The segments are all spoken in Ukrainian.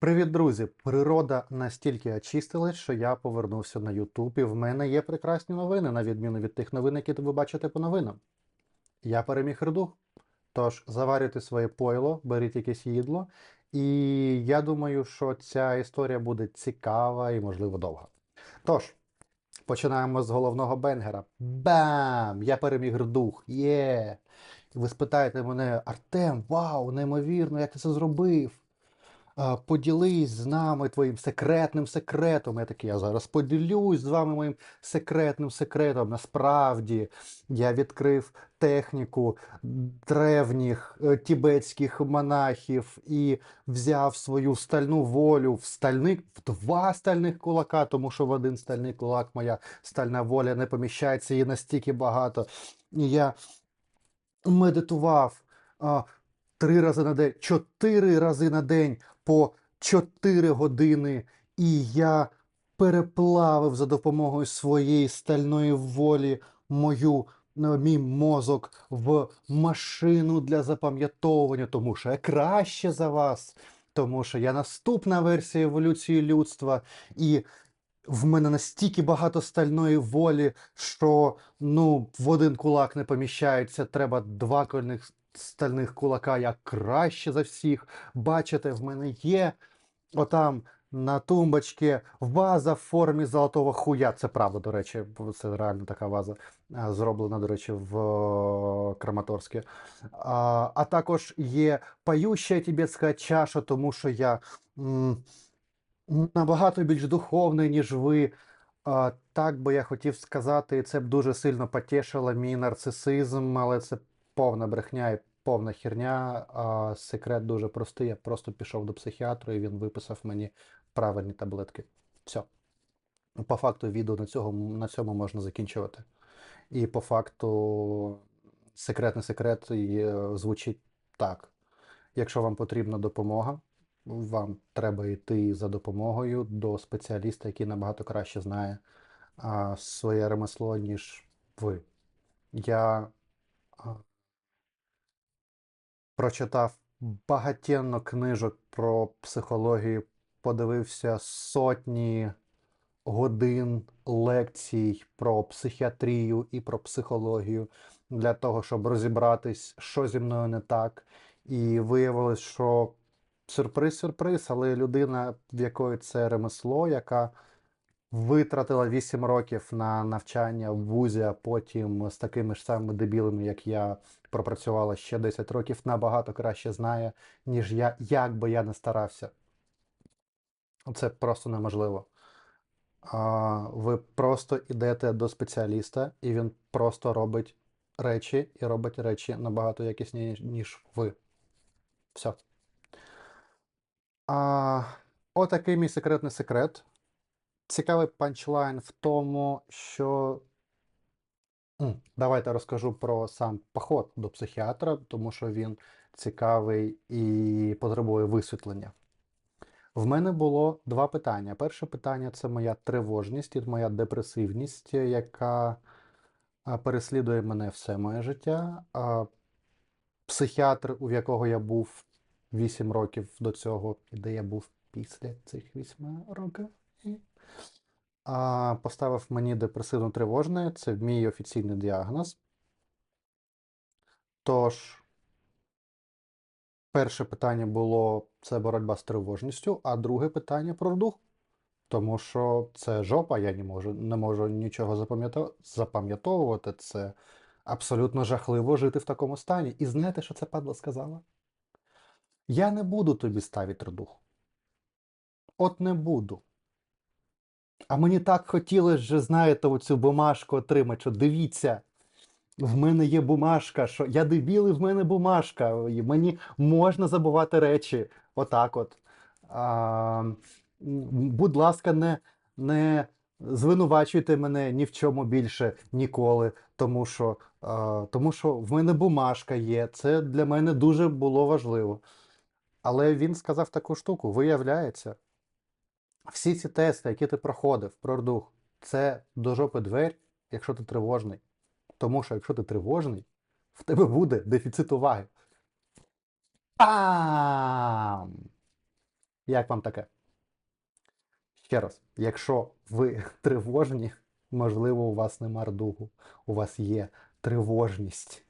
Привіт, друзі! Природа настільки очистилась, що я повернувся на YouTube, і в мене є прекрасні новини, на відміну від тих новин, які ви бачите по новинам. Я переміг рду. Тож заварюйте своє пойло, беріть якесь їдло, і я думаю, що ця історія буде цікава і, можливо, довга. Тож, починаємо з головного бенгера. Бам! Я переміг рдух. Є! Ви спитаєте мене, Артем, вау, неймовірно, як ти це зробив? Поділись з нами твоїм секретним секретом. Я такий, я зараз поділюсь з вами моїм секретним секретом. Насправді я відкрив техніку древніх е, тібетських монахів і взяв свою стальну волю в стальник, в два стальних кулака, тому що в один стальний кулак моя стальна воля не поміщається, її настільки багато. І я медитував три рази на день, чотири рази на день по 4 години, і я переплавив за допомогою своєї стальної волі мою ну, мій мозок в машину для запам'ятовування, тому що я краще за вас, тому що я наступна версія еволюції людства, і в мене настільки багато стальної волі, що ну, в один кулак не поміщається, треба два кольних стальних кулака, я краще за всіх. Бачите, в мене є отам на тумбочці ваза в формі золотого хуя. Це правда, до речі, це реально така ваза, зроблена, до речі, в е, Краматорську. А, а також є пающа тібетська чаша, тому що я м, набагато більш духовний, ніж ви. А, так би я хотів сказати, і це б дуже сильно потішило мій нарцисизм, але це повна брехня і повна херня. А, секрет дуже простий. Я просто пішов до психіатру, і він виписав мені правильні таблетки. Все. По факту відео на, цього, на цьому можна закінчувати. І по факту секретний секрет звучить так. Якщо вам потрібна допомога, вам треба йти за допомогою до спеціаліста, який набагато краще знає а, своє ремесло, ніж ви. Я а, прочитав багатенно книжок про психологію, подивився сотні годин лекцій про психіатрію і про психологію для того, щоб розібратись, що зі мною не так. І виявилось, що сюрприз-сюрприз, але людина, в якої це ремесло, яка витратила 8 років на навчання в вузі, а потім з такими ж самими дебілами, як я, пропрацювала ще 10 років, набагато краще знає, ніж я, як би я не старався. Це просто неможливо. Ви просто йдете до спеціаліста, і він просто робить речі і робить речі набагато якісніші, ніж ви. Все. А, отакий мій секретний секрет. Цікавий панчлайн в тому, що. Давайте розкажу про сам поход до психіатра, тому що він цікавий і потребує висвітлення. В мене було два питання. Перше питання це моя тривожність і моя депресивність, яка переслідує мене все моє життя. Психіатр, у якого я був 8 років до цього, і де я був після цих 8 років, а, поставив мені депресивно тривожне. Це мій офіційний діагноз. Тож, перше питання було це боротьба з тривожністю, а друге питання про дух. Тому що це жопа, я не можу, не можу нічого запам'ятовувати. Це абсолютно жахливо жити в такому стані. І знаєте, що це падла сказала? Я не буду тобі ставити дух. От не буду. А мені так хотілося вже, знаєте, оцю бумажку отримати, що дивіться, в мене є бумажка, що я дебіл, і в мене бумажка. І мені можна забувати речі. Отак от. А, будь ласка, не, не звинувачуйте мене ні в чому більше ніколи, тому що, а, тому що в мене бумажка є. Це для мене дуже було важливо. Але він сказав таку штуку, виявляється, всі ці тести, які ти проходив про дух, це до жопи дверь, якщо ти тривожний. Тому що якщо ти тривожний, в тебе буде дефіцит уваги. Пам! Як вам таке? Ще раз, якщо ви тривожні, можливо, у вас нема рдугу, у вас є тривожність.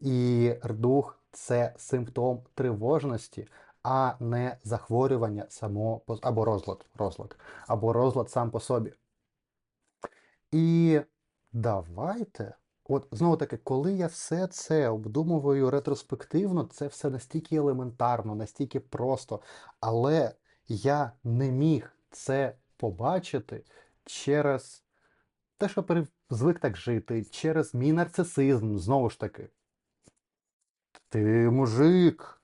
І рдуг це симптом тривожності, а не захворювання само або розлад, розлад, або розлад сам по собі. І давайте, от знову таки, коли я все це обдумую ретроспективно, це все настільки елементарно, настільки просто, але я не міг це побачити через те, що звик так жити, через мій нарцисизм, знову ж таки. Ти мужик,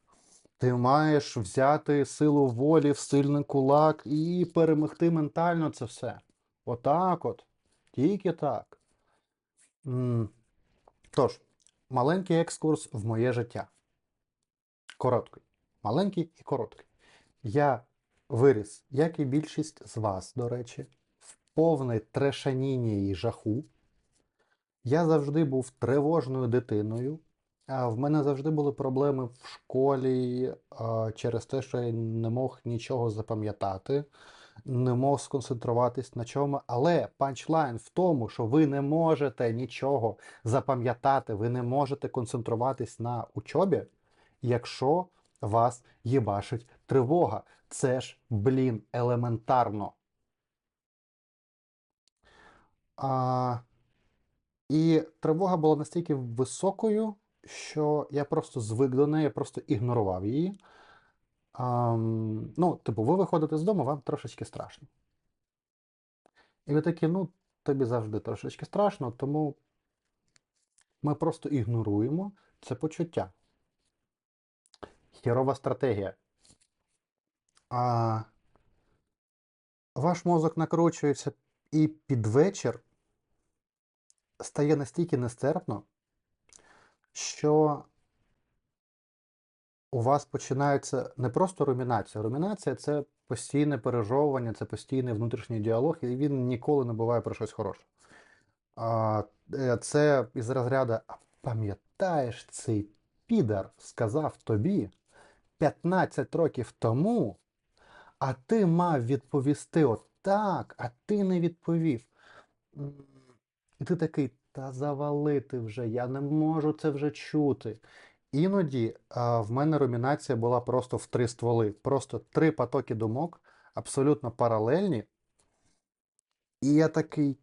ти маєш взяти силу волі в сильний кулак і перемогти ментально це все. Отак от. Тільки так. Тож, маленький екскурс в моє життя. Короткий. Маленький і короткий. Я виріс, як і більшість з вас, до речі, в повне трешаніні і жаху. Я завжди був тривожною дитиною. В мене завжди були проблеми в школі через те, що я не мог нічого запам'ятати, не мог сконцентруватись на чому. Але панчлайн в тому, що ви не можете нічого запам'ятати, ви не можете концентруватись на учобі, якщо вас їбашить тривога. Це ж, блін, елементарно. А, і тривога була настільки високою, що я просто звик до неї, я просто ігнорував її. Ам, ну, типу, ви виходите з дому, вам трошечки страшно. І ви такі, ну, тобі завжди трошечки страшно, тому ми просто ігноруємо це почуття. Херова стратегія. А, ваш мозок накручується і під вечір стає настільки нестерпно, що у вас починається не просто румінація. Румінація це постійне пережовування, це постійний внутрішній діалог, і він ніколи не буває про щось хороше. Е, це із розряду, пам'ятаєш, цей підар сказав тобі 15 років тому, а ти мав відповісти отак, а ти не відповів. І ти такий, та завалити вже, я не можу це вже чути. Іноді а, в мене румінація була просто в три стволи, просто три потоки думок, абсолютно паралельні. І я такий,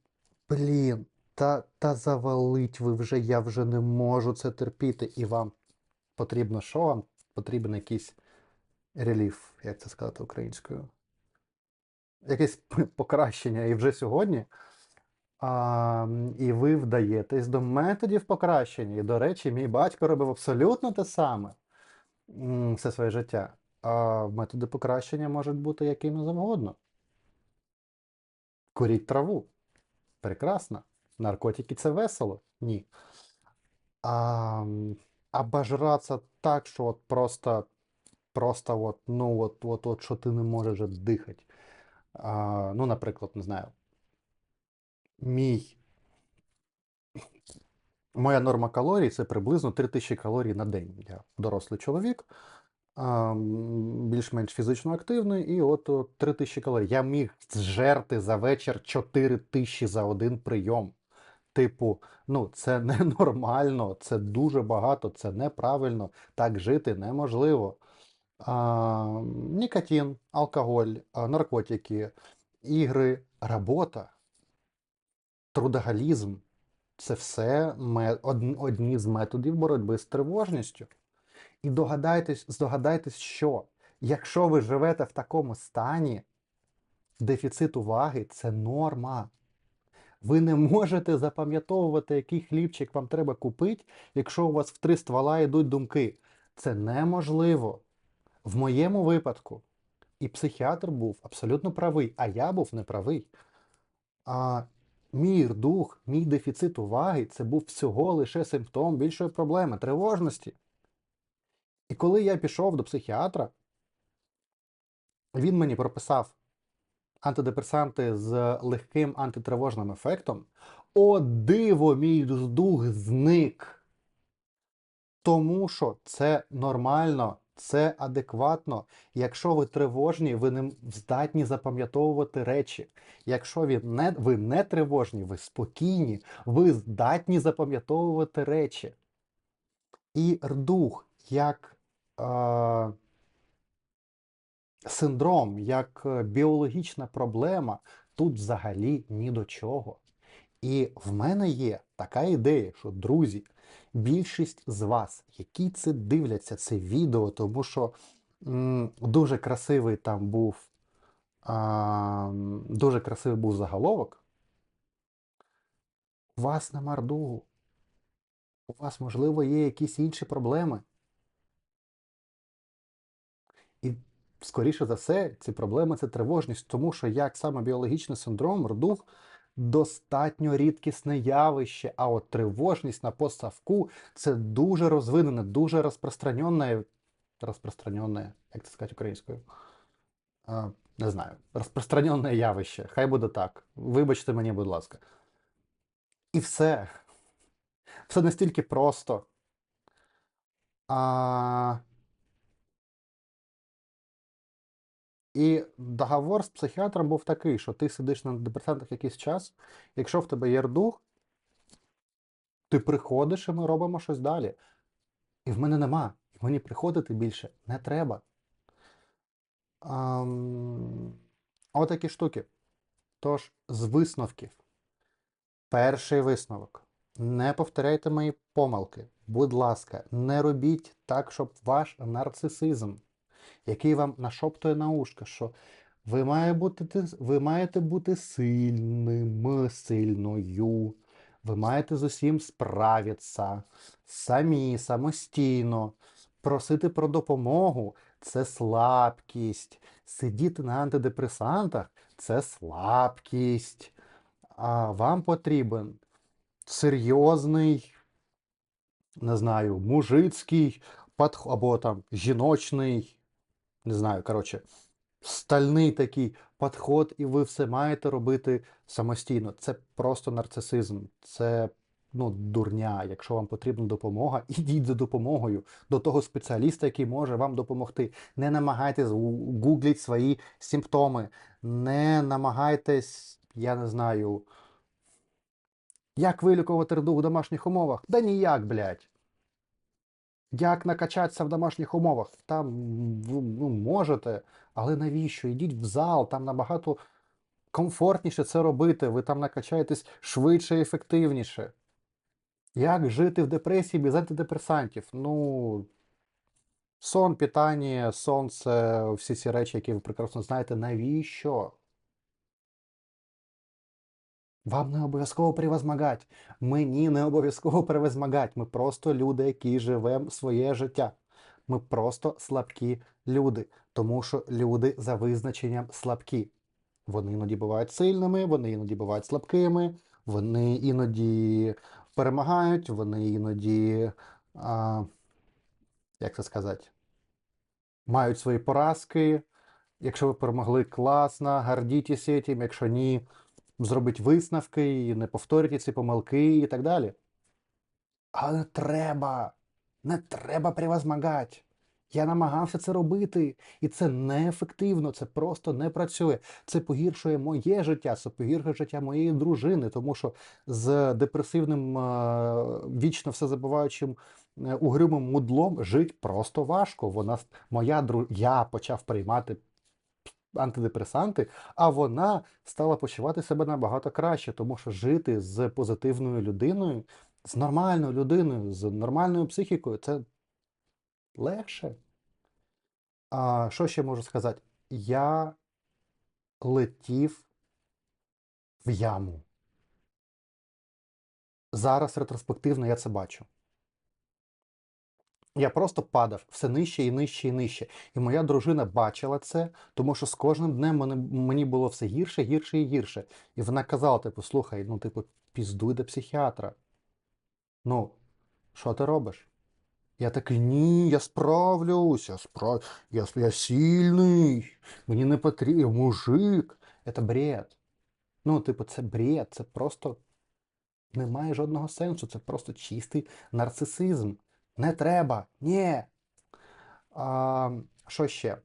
блін, та, та завалить ви вже, я вже не можу це терпіти. І вам потрібно що? Вам потрібен якийсь реліф, як це сказати українською? Якесь покращення. І вже сьогодні. А, і ви вдаєтесь до методів покращення. І, до речі, мій батько робив абсолютно те саме все своє життя. А методи покращення можуть бути якими завгодно. Куріть траву. Прекрасно. Наркотики це весело? Ні. А, м, обожратися так, що от просто, просто от, ну, от, от, от, що ти не можеш дихати. А, ну, наприклад, не знаю. Мій Моя норма калорій це приблизно 3000 калорій на день. Я дорослий чоловік, більш-менш фізично активний, і от, от 3000 калорій. Я міг зжерти за вечір 4000 за один прийом. Типу, ну це ненормально, це дуже багато, це неправильно. Так жити неможливо. А, нікотин, алкоголь, наркотики, ігри, робота, трудоголізм. Це все одні з методів боротьби з тривожністю. І догадайтесь, здогадайтесь, що якщо ви живете в такому стані, дефіцит уваги це норма. Ви не можете запам'ятовувати, який хлібчик вам треба купити, якщо у вас в три ствола йдуть думки. Це неможливо. В моєму випадку і психіатр був абсолютно правий, а я був неправий. А мій дух, мій дефіцит уваги це був всього лише симптом більшої проблеми тривожності. І коли я пішов до психіатра, він мені прописав антидепресанти з легким антитривожним ефектом. О, диво, мій дух зник. Тому що це нормально Це адекватно. Якщо ви тривожні, ви не здатні запам'ятовувати речі. Якщо ви не, ви не тривожні, ви спокійні, ви здатні запам'ятовувати речі. І рдух як е, синдром, як біологічна проблема тут взагалі ні до чого. І в мене є така ідея, що, друзі, більшість з вас, які це дивляться це відео, тому що м, дуже красивий там був, а, дуже красивий був заголовок. У вас нема рдугу. У вас, можливо, є якісь інші проблеми. І, скоріше за все, ці проблеми це тривожність, тому що як саме біологічний синдром, рдух достатньо рідкісне явище, а от тривожність на подставку це дуже розвинене, дуже розпространенне, розпространенне, як це сказати українською? А, не знаю, розпространенне явище. Хай буде так. Вибачте мені, будь ласка. І все. Все настільки просто. А... І договор з психіатром був такий, що ти сидиш на антидепресантах якийсь час, якщо в тебе є рдух, ти приходиш і ми робимо щось далі. І в мене нема. І мені приходити більше не треба. Ам... Отакі штуки. Тож, з висновків. Перший висновок. Не повторяйте мої помилки. Будь ласка, не робіть так, щоб ваш нарцисизм, який вам нашоптує на ушко, що ви, має бути, ви маєте бути сильним, сильною. Ви маєте з усім справитися самі, самостійно. Просити про допомогу це слабкість. Сидіти на антидепресантах це слабкість. А вам потрібен серйозний, не знаю, мужицький або там жіночний, не знаю, коротше, стальний такий підход, і ви все маєте робити самостійно. Це просто нарцисизм, це ну, дурня. Якщо вам потрібна допомога, ідіть за допомогою до того спеціаліста, який може вам допомогти. Не намагайтесь гугліть свої симптоми, не намагайтесь, я не знаю. Як вилікувати рдух в домашніх умовах? Да ніяк, блядь. Як накачатися в домашніх умовах? Там ви ну, можете, але навіщо? Йдіть в зал, там набагато комфортніше це робити, ви там накачаєтесь швидше і ефективніше. Як жити в депресії без антидепресантів? Ну, сон, питання, сонце, всі ці речі, які ви прекрасно знаєте, навіщо? Вам не обов'язково превозмагати. Мені не обов'язково превозмагати. Ми просто люди, які живемо своє життя. Ми просто слабкі люди, тому що люди за визначенням слабкі. Вони іноді бувають сильними, вони іноді бувають слабкими, вони іноді перемагають, вони іноді, а, як це сказати, мають свої поразки. Якщо ви перемогли, класно, гордітеся цим, якщо ні, зробіть висновки, і не повторюйте ці помилки і так далі. Але не треба, не треба превозмагати. Я намагався це робити, і це неефективно, це просто не працює. Це погіршує моє життя, це погіршує життя моєї дружини, тому що з депресивним, е, вічно все забуваючим е, угрюмим мудлом жить просто важко. Вона моя дру... Я почав приймати антидепресанти, а вона стала почувати себе набагато краще, тому що жити з позитивною людиною, з нормальною людиною, з нормальною психікою це легше. А що ще можу сказати? Я летів в яму. Зараз ретроспективно я це бачу. Я просто падав все нижче і нижче і нижче. І моя дружина бачила це, тому що з кожним днем мені, було все гірше, гірше і гірше. І вона казала: типу, слухай, ну, типу, піздуй до психіатра. Ну, що ти робиш? Я такий, ні, я справлюсь, я справ... я, я сильний, мені не потрібен мужик. Це бред. Ну, типу, це бред, це просто немає жодного сенсу, це просто чистий нарцисизм. Не треба, ні. А, що ще?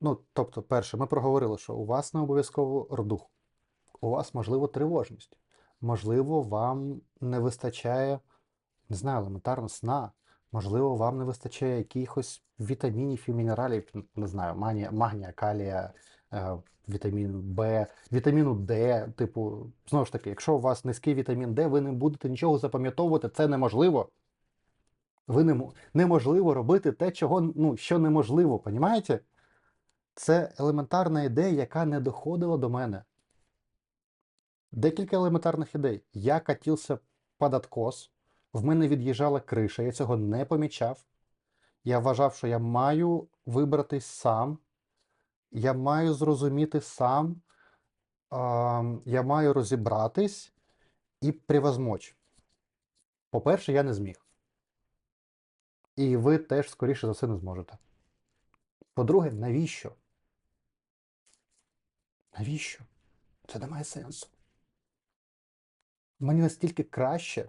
Ну, тобто, перше, ми проговорили, що у вас не обов'язково рдух, у вас, можливо, тривожність. Можливо, вам не вистачає, не знаю, елементарно сна. Можливо, вам не вистачає якихось вітамінів і мінералів, не знаю, магнія, магнія, калія, вітаміну Б, вітаміну Д. Типу, знову ж таки, якщо у вас низький вітамін Д, ви не будете нічого запам'ятовувати, це неможливо. Ви не, неможливо робити те, чого, ну, що неможливо, понімаєте? Це елементарна ідея, яка не доходила до мене. Декілька елементарних ідей. Я катився під откос, в мене від'їжджала криша, я цього не помічав. Я вважав, що я маю вибратись сам, я маю зрозуміти сам, я маю розібратись і превозмочь. По-перше, я не зміг. І ви теж, скоріше за все, не зможете. По-друге, навіщо? Навіщо? Це не має сенсу. Мені настільки краще.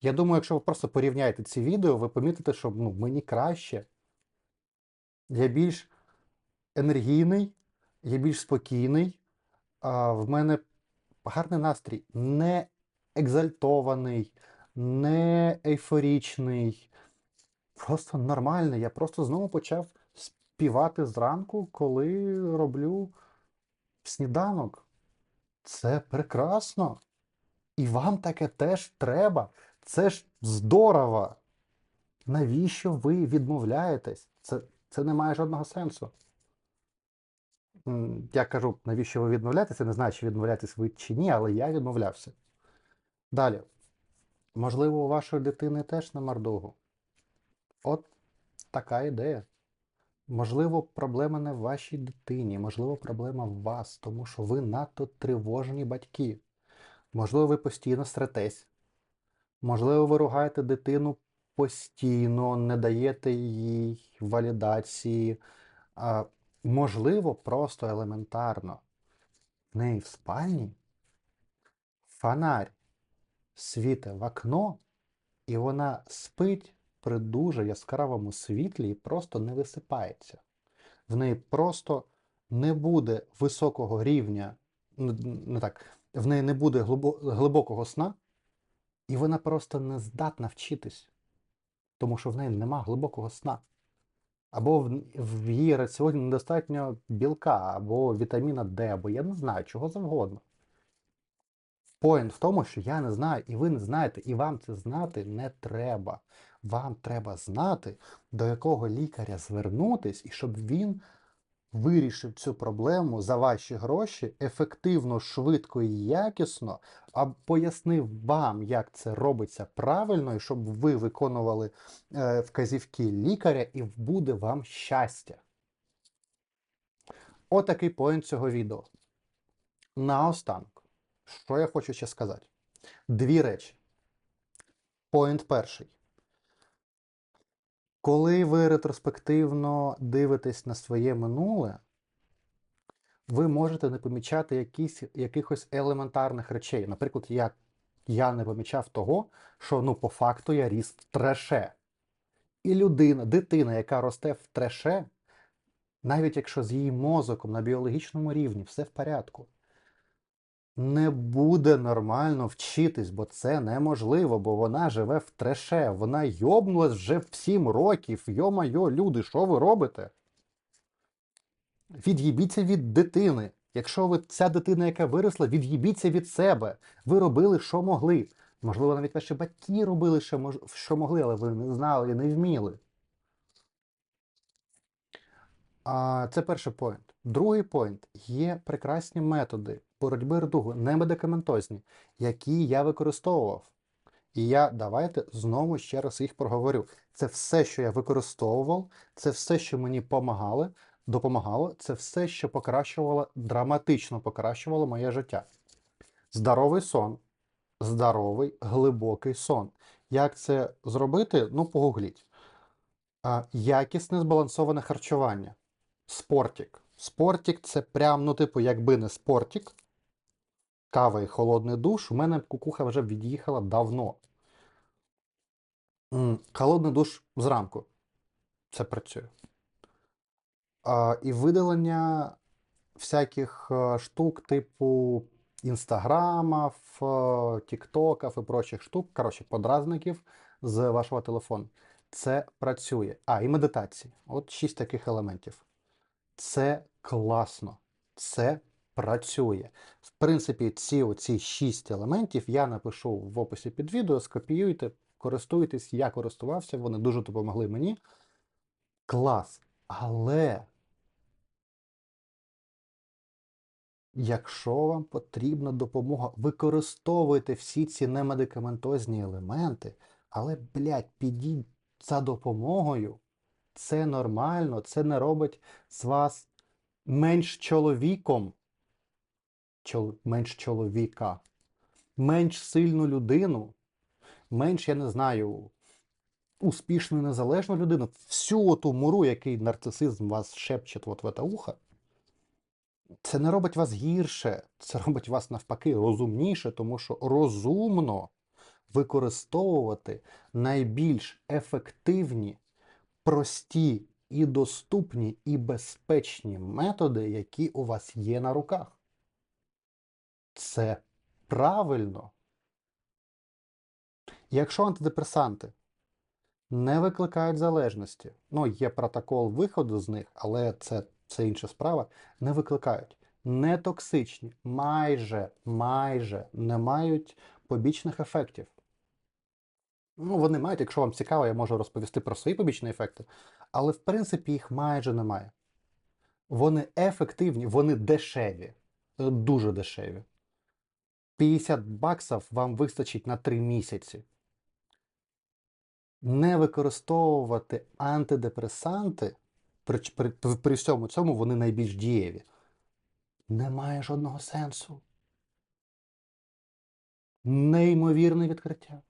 Я думаю, якщо ви просто порівняєте ці відео, ви помітите, що ну, мені краще. Я більш енергійний, я більш спокійний, а в мене гарний настрій, не екзальтований, не ейфорічний, просто нормальний. Я просто знову почав співати зранку, коли роблю сніданок. Це прекрасно. І вам таке теж треба. Це ж здорово. Навіщо ви відмовляєтесь? Це, це не має жодного сенсу. Я кажу, навіщо ви відмовляєтеся? Не знаю, чи відмовляєтесь ви чи ні, але я відмовлявся. Далі. Можливо, у вашої дитини теж нема рдугу. От така ідея. Можливо, проблема не в вашій дитині, можливо, проблема в вас, тому що ви надто тривожні батьки. Можливо, ви постійно стретесь. Можливо, ви ругаєте дитину постійно, не даєте їй валідації. Можливо, просто елементарно. В неї в спальні фонарь світе в окно, і вона спить при дуже яскравому світлі і просто не висипається. В неї просто не буде високого рівня, не так, в неї не буде глибокого сна, і вона просто не здатна вчитись, тому що в неї нема глибокого сна. Або в, в її раціоні недостатньо білка, або вітаміна Д, або я не знаю, чого завгодно. Поінт в тому, що я не знаю, і ви не знаєте, і вам це знати не треба. Вам треба знати, до якого лікаря звернутись, і щоб він вирішив цю проблему за ваші гроші ефективно, швидко і якісно, а пояснив вам, як це робиться правильно, і щоб ви виконували е, вказівки лікаря, і буде вам щастя. Отакий поінт цього відео. Наостанок, що я хочу ще сказати? Дві речі. Поінт перший. Коли ви ретроспективно дивитесь на своє минуле, ви можете не помічати якісь, якихось елементарних речей. Наприклад, я, я не помічав того, що ну, по факту я ріс в треше. І людина, дитина, яка росте в треше, навіть якщо з її мозоком на біологічному рівні все в порядку, не буде нормально вчитись, бо це неможливо, бо вона живе в треше. Вона йобнулась вже в 7 років. Йо-майо, люди, що ви робите? Від'їбіться від дитини. Якщо ви ця дитина, яка виросла, від'їбіться від себе. Ви робили, що могли. Можливо, навіть ваші батьки робили, що могли, але ви не знали і не вміли. А, це перший поінт. Другий поінт. Є прекрасні методи боротьби рдугу, не медикаментозні, які я використовував. І я давайте знову ще раз їх проговорю. Це все, що я використовував, це все, що мені помагали, допомагало, це все, що покращувало, драматично покращувало моє життя. Здоровий сон, здоровий глибокий сон. Як це зробити? Ну, погугліть. Якісне збалансоване харчування. Спортік. Спортік це прям, ну, типу, якби не спортік, кава і холодний душ, у мене кукуха вже від'їхала давно. Холодний душ зранку. Це працює. А, і видалення всяких е, штук типу інстаграмів, е, тіктоків і прочих штук, коротше, подразників з вашого телефону. Це працює. А, і медитації. От шість таких елементів. Це класно. Це працює. В принципі, ці оці шість елементів я напишу в описі під відео, скопіюйте, користуйтесь, я користувався, вони дуже допомогли мені. Клас. Але якщо вам потрібна допомога, використовуйте всі ці немедикаментозні елементи, але, блядь, підіть за допомогою. Це нормально, це не робить з вас менш чоловіком, чол, менш чоловіка, менш сильну людину, менш, я не знаю, успішну незалежну людину. Всю оту муру, який нарцисизм вас шепче в це ухо, це не робить вас гірше, це робить вас навпаки розумніше, тому що розумно використовувати найбільш ефективні, прості і доступні і безпечні методи, які у вас є на руках. Це правильно. Якщо антидепресанти не викликають залежності, ну, є протокол виходу з них, але це, це інша справа, не викликають. Не токсичні, майже, майже не мають побічних ефектів. Ну, вони мають, якщо вам цікаво, я можу розповісти про свої побічні ефекти, але в принципі їх майже немає. Вони ефективні, вони дешеві, е, дуже дешеві. 50 баксів вам вистачить на 3 місяці. Не використовувати антидепресанти, при, при, при всьому цьому вони найбільш дієві. Немає жодного сенсу. Неймовірне відкриття.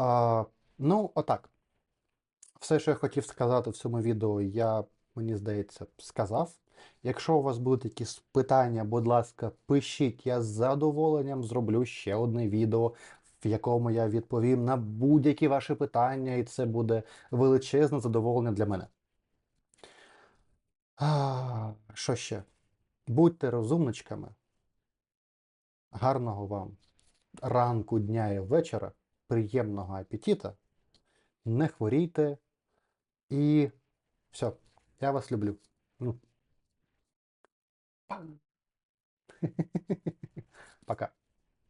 А, ну, отак. Все, що я хотів сказати в цьому відео, я, мені здається, сказав. Якщо у вас будуть якісь питання, будь ласка, пишіть, я з задоволенням зроблю ще одне відео, в якому я відповім на будь-які ваші питання, і це буде величезне задоволення для мене. А, що ще? Будьте розумничками. Гарного вам ранку, дня і вечора, приємного апетита. Не хворійте. І все, я вас люблю. Ну. Пока.